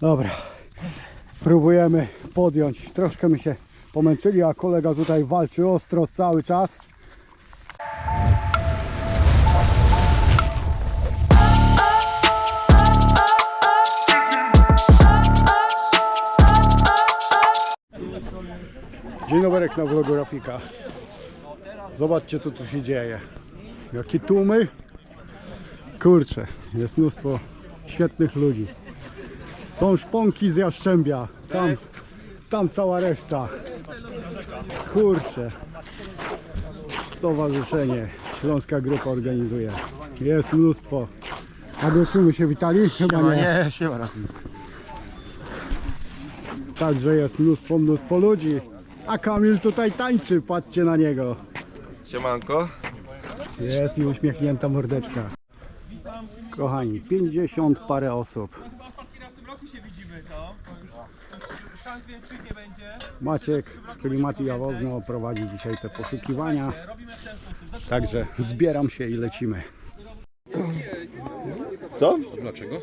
Dobra. Próbujemy podjąć. Troszkę my się pomęczyli, a kolega tutaj walczy ostro cały czas. Dzień dobry na vlogu Rafika. Zobaczcie co tu się dzieje. Jakie tłumy. Kurczę, jest mnóstwo świetnych ludzi. Są szponki z Jaszczębia. Tam, tam cała reszta. Kurczę. Stowarzyszenie. Śląska Grupa organizuje. Jest mnóstwo. A doszymy się witali? Chyba nie. nie, siema. Także jest mnóstwo, mnóstwo ludzi. A Kamil tutaj tańczy, patrzcie na niego. Siemanko. Jest i uśmiechnięta mordeczka. Kochani, 50 parę osób. w tym roku się widzimy, to, to już szans większych nie będzie. Maciek, czyli Mati Jawozno prowadzi dzisiaj te poszukiwania. Także zbieram się i lecimy. Co? Dlaczego?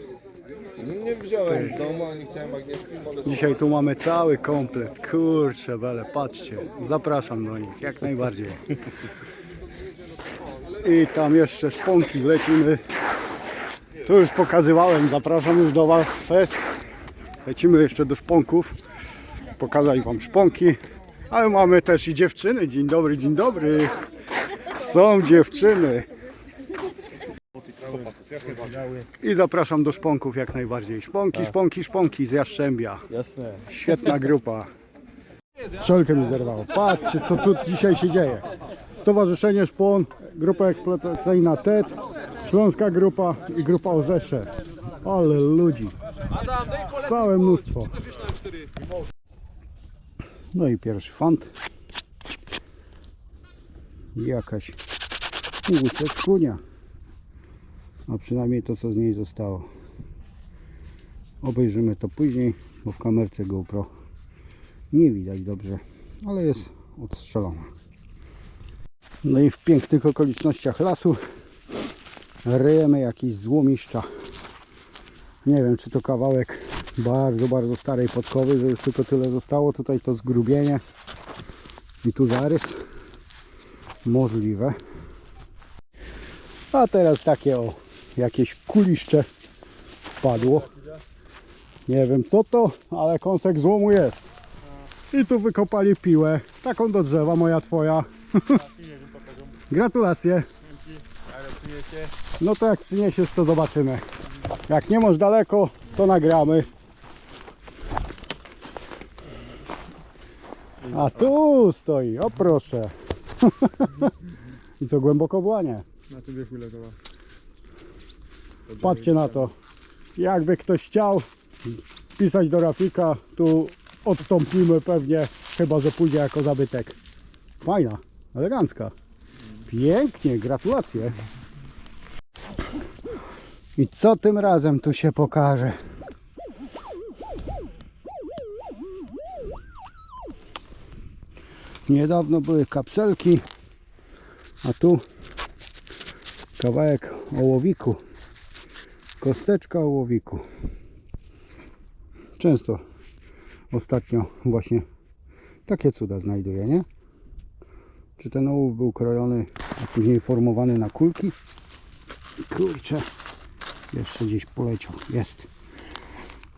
Nie wziąłem z domu, nie chciałem Agnieszki. Dzisiaj tu mamy cały komplet. Kurczę bele, patrzcie. Zapraszam do nich, jak najbardziej. I tam jeszcze szponki lecimy. Tu już pokazywałem, zapraszam już do Was fest. Lecimy jeszcze do szponków. Pokazać Wam szponki. Ale mamy też i dziewczyny. Dzień dobry, dzień dobry. Są dziewczyny. I zapraszam do szponków jak najbardziej. Szponki, szponki, szponki z Jaszczębia. Jasne. Świetna grupa. Wszelkę mi zerwało. Patrzcie, co tu dzisiaj się dzieje. Stowarzyszenie Szpon, grupa eksploatacyjna TED, Śląska Grupa i grupa Orzesze. Ale ludzi. Całe mnóstwo. No i pierwszy fant. Jakaś łuseczkunia. A przynajmniej to, co z niej zostało. Obejrzymy to później, bo w kamerce GoPro nie widać dobrze, ale jest odstrzelona. No i w pięknych okolicznościach lasu ryjemy jakieś złomiszcza. Nie wiem, czy to kawałek bardzo, bardzo starej podkowy, że już tylko tyle zostało. Tutaj to zgrubienie i tu zarys. Możliwe. A teraz takie o, jakieś kuliszcze wpadło. Nie wiem co to, ale kąsek złomu jest. I tu wykopali piłę. Taką do drzewa, moja twoja. Gratulacje. No to jak przyniesiesz, to zobaczymy. Jak nie masz daleko, to nagramy. A tu stoi, o proszę. I co głęboko błanie. Na tobie chwilę to ma. Patrzcie na to. Jakby ktoś chciał pisać do Rafika, tu odstąpimy pewnie, chyba że pójdzie jako zabytek. Fajna, elegancka. Pięknie, gratulacje. I co tym razem tu się pokaże? Niedawno były kapselki, a tu kawałek ołowiku. Kosteczka ołowiku. Często ostatnio właśnie takie cuda znajduję, nie? Czy ten ołów był krojony, a później formowany na kulki? Kurczę, jeszcze gdzieś poleciał. Jest.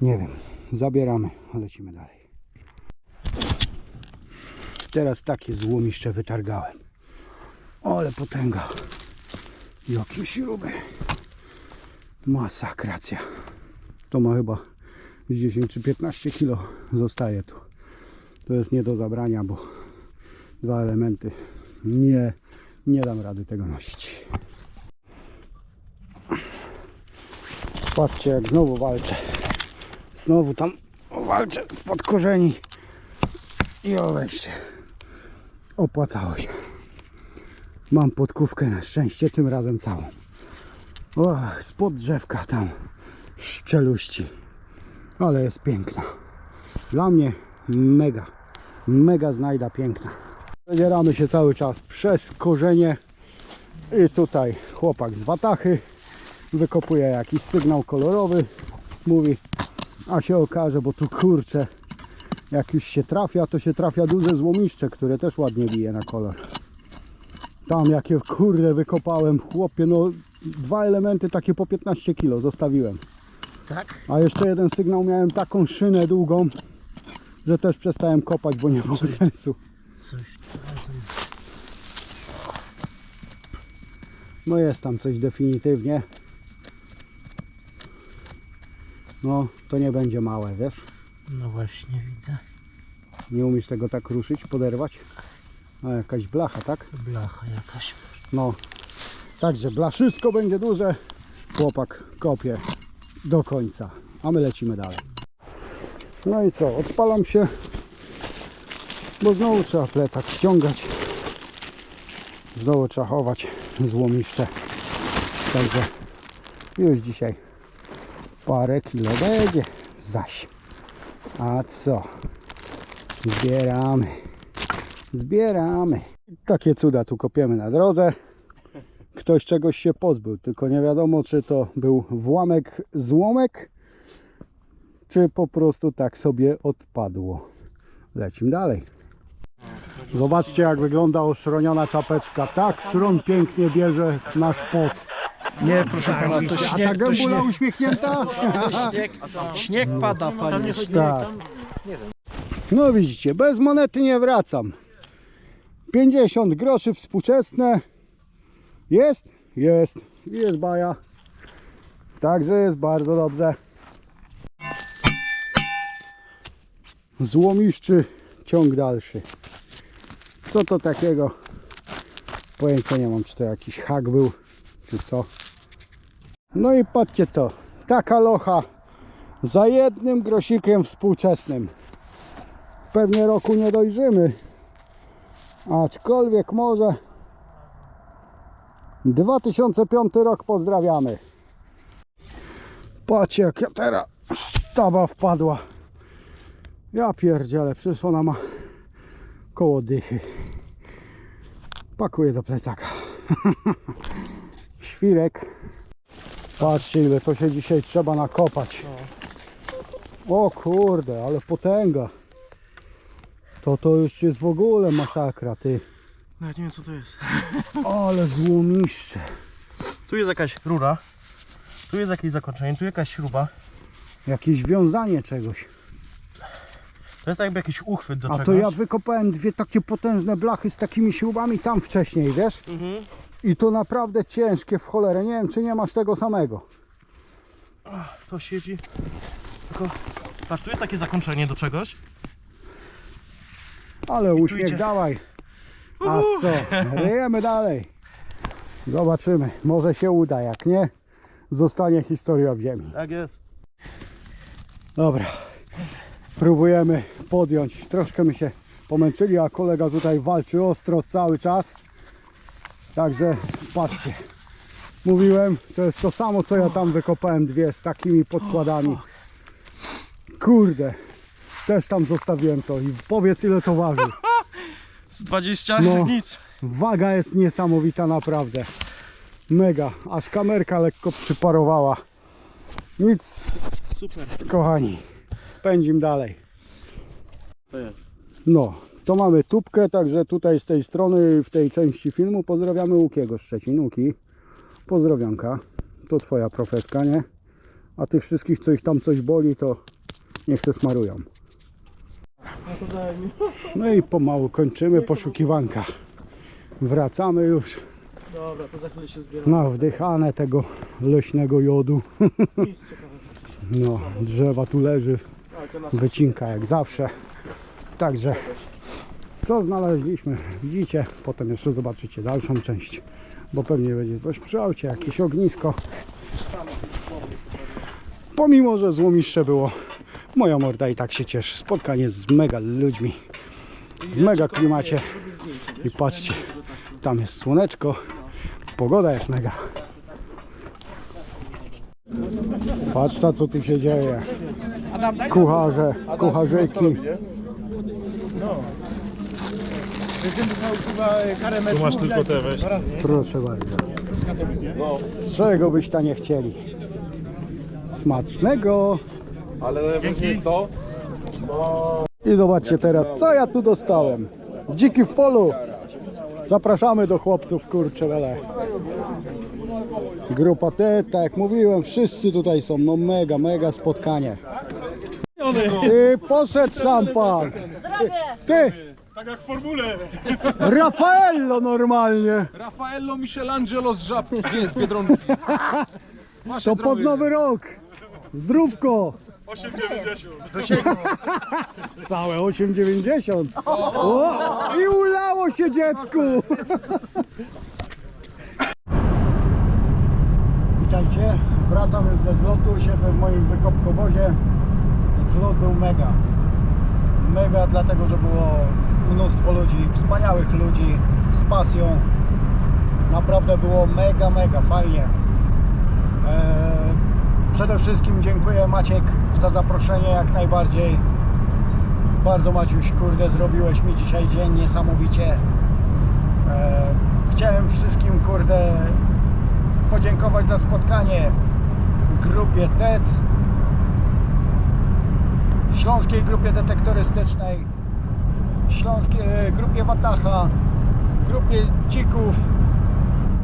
Nie wiem. Zabieramy, lecimy dalej. Teraz takie złomiszcze wytargałem. Ale potęga. Jakie śruby. Masakracja. To ma chyba z 10 czy 15 kilo zostaje tu. To jest nie do zabrania, bo dwa elementy nie, nie dam rady tego nosić. Patrzcie jak znowu walczę. Znowu tam walczę spod korzeni. I o wejście. Opłacało się. Mam podkówkę na szczęście, tym razem całą. Och, spod drzewka tam szczeluści. Ale jest piękna. Dla mnie mega, mega znajda piękna. Przedzieramy się cały czas przez korzenie i tutaj chłopak z Watachy wykopuje jakiś sygnał kolorowy. Mówi, A się okaże, bo tu kurczę, jak już się trafia, to się trafia duże złomiszcze, które też ładnie bije na kolor. Tam jakie kurde wykopałem, chłopie, no dwa elementy takie po 15 kg zostawiłem. Tak? A jeszcze jeden sygnał miałem taką szynę długą, że też przestałem kopać, bo nie było sensu. No jest tam coś definitywnie. No to nie będzie małe, wiesz? No właśnie widzę. Nie umiesz tego tak ruszyć, poderwać? A jakaś blacha, tak? Blacha jakaś. No. Także blaszysko będzie duże. Chłopak kopie do końca. A my lecimy dalej. No i co? Odpalam się. Bo znowu trzeba plecak ściągać. Znowu trzeba chować złomiszcze. Także już dzisiaj parę kilo będzie. Zaś. A co? Zbieramy. Zbieramy. Takie cuda tu kopiemy na drodze. Ktoś czegoś się pozbył, tylko nie wiadomo, czy to był włamek, złomek, czy po prostu tak sobie odpadło. Lecimy dalej. Zobaczcie, jak wygląda oszroniona czapeczka. Tak, szron pięknie bierze nasz pot. Nie, proszę pana, to A ta śnieg, to gębula śnieg, uśmiechnięta? śnieg, śnieg pada, panie. Tak. No widzicie, bez monety nie wracam. 50 groszy współczesne. Jest? Jest. Jest baja. Także jest bardzo dobrze. Złomiszczy ciąg dalszy. Co to takiego? Pojęcia nie mam, czy to jakiś hak był, czy co. No i patrzcie to. Taka locha za jednym grosikiem współczesnym. Pewnie roku nie dojrzymy, aczkolwiek może 2005 rok pozdrawiamy. Patrzcie jak ja teraz sztaba wpadła. Ja pierdzielę, przecież ona ma koło dychy. Pakuję do plecaka. Świrek. Patrzcie ile to się dzisiaj trzeba nakopać. O kurde, ale potęga. To to już jest w ogóle masakra, ty. Nawet nie wiem co to jest. Ale złomiszcze. Tu jest jakaś rura. Tu jest jakieś zakończenie, tu jakaś śruba. Jakieś wiązanie czegoś. To jest jakby jakiś uchwyt do A czegoś. to ja wykopałem dwie takie potężne blachy z takimi śrubami tam wcześniej, wiesz? Mhm. I to naprawdę ciężkie w cholerę. Nie wiem, czy nie masz tego samego. To siedzi. Tylko. Patrz, tu jest takie zakończenie do czegoś. Ale uśmiech idzie. dawaj. A co? Ryjemy dalej. Zobaczymy. Może się uda. Jak nie, zostanie historia w ziemi. Tak jest. Dobra. Próbujemy podjąć. Troszkę my się pomęczyli, a kolega tutaj walczy ostro cały czas. Także patrzcie. Mówiłem, to jest to samo co ja tam wykopałem dwie z takimi podkładami. Kurde. Też tam zostawiłem to i powiedz ile to waży. Z 20 No. nic. Waga jest niesamowita naprawdę. Mega. Aż kamerka lekko przyparowała. Nic, Super. kochani. Pędzim dalej. To jest. No, to mamy tubkę, także tutaj z tej strony, w tej części filmu pozdrawiamy Łukiego Szczecin. Łuki, pozdrowionka. To twoja profeska, nie? A tych wszystkich, co ich tam coś boli, to niech se smarują. No i pomału kończymy poszukiwanka. Wracamy już Dobra, to za chwilę się zbiera. na wdychane tego leśnego jodu. No, drzewa tu leży, wycinka jak zawsze. Także, co znaleźliśmy, widzicie, potem jeszcze zobaczycie dalszą część, bo pewnie będzie coś przy aucie, jakieś ognisko. Pomimo, że złomiszcze było, moja morda i tak się cieszy. Spotkanie z mega ludźmi, w mega klimacie. I patrzcie, tam jest słoneczko, pogoda jest mega. Patrz ta co tu się dzieje. Kucharze, kucharzyki. Tu masz tylko te weź. Proszę bardzo. Czego byś ta nie chcieli? Smacznego. Ale najważniejsze to, I zobaczcie teraz, co ja tu dostałem. Dziki w polu. Zapraszamy do chłopców, kurczę, wele. Grupa T, tak jak mówiłem, wszyscy tutaj są. No mega, mega spotkanie. I poszedł szampan. Ty! Tak jak w formule. Raffaello normalnie. Raffaello Michelangelo z Żabki, nie z Biedronki. To pod nowy rok. Zdrówko. 8,90. Całe 8,90. O, I ulało się dziecku. Witajcie. Wracam już ze zlotu. Siedzę w moim wykopkowozie. Zlot był mega. Mega dlatego, że było mnóstwo ludzi, wspaniałych ludzi z pasją. Naprawdę było mega, mega fajnie. Eee, Przede wszystkim dziękuję Maciek za zaproszenie jak najbardziej. Bardzo Maciuś, kurde, zrobiłeś mi dzisiaj dzień niesamowicie. Eee, chciałem wszystkim, kurde, podziękować za spotkanie grupie TED, Śląskiej Grupie Detektorystycznej, Śląskiej e, Grupie Watacha, Grupie Dzików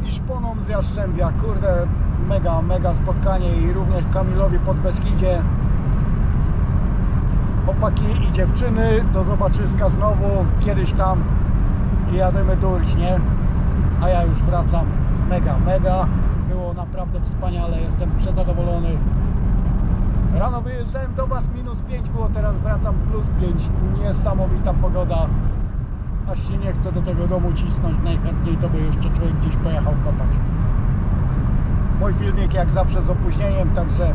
i Szponom z Jastrzębia. Kurde, mega, mega spotkanie i również Kamilowi pod Beskidzie. Chłopaki i dziewczyny, do zobaczyska znowu, kiedyś tam i jadymy durć, nie? A ja już wracam. Mega, mega. Było naprawdę wspaniale, jestem przezadowolony. Rano wyjeżdżałem do Was, minus 5 było, teraz wracam plus 5. Niesamowita pogoda. Aż się nie chce do tego domu cisnąć, najchętniej to by jeszcze człowiek gdzieś pojechał kopać. Mój filmik jak zawsze z opóźnieniem, także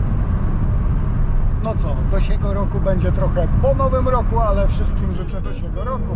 no co, do siego roku będzie trochę po nowym roku, ale wszystkim życzę do siego roku.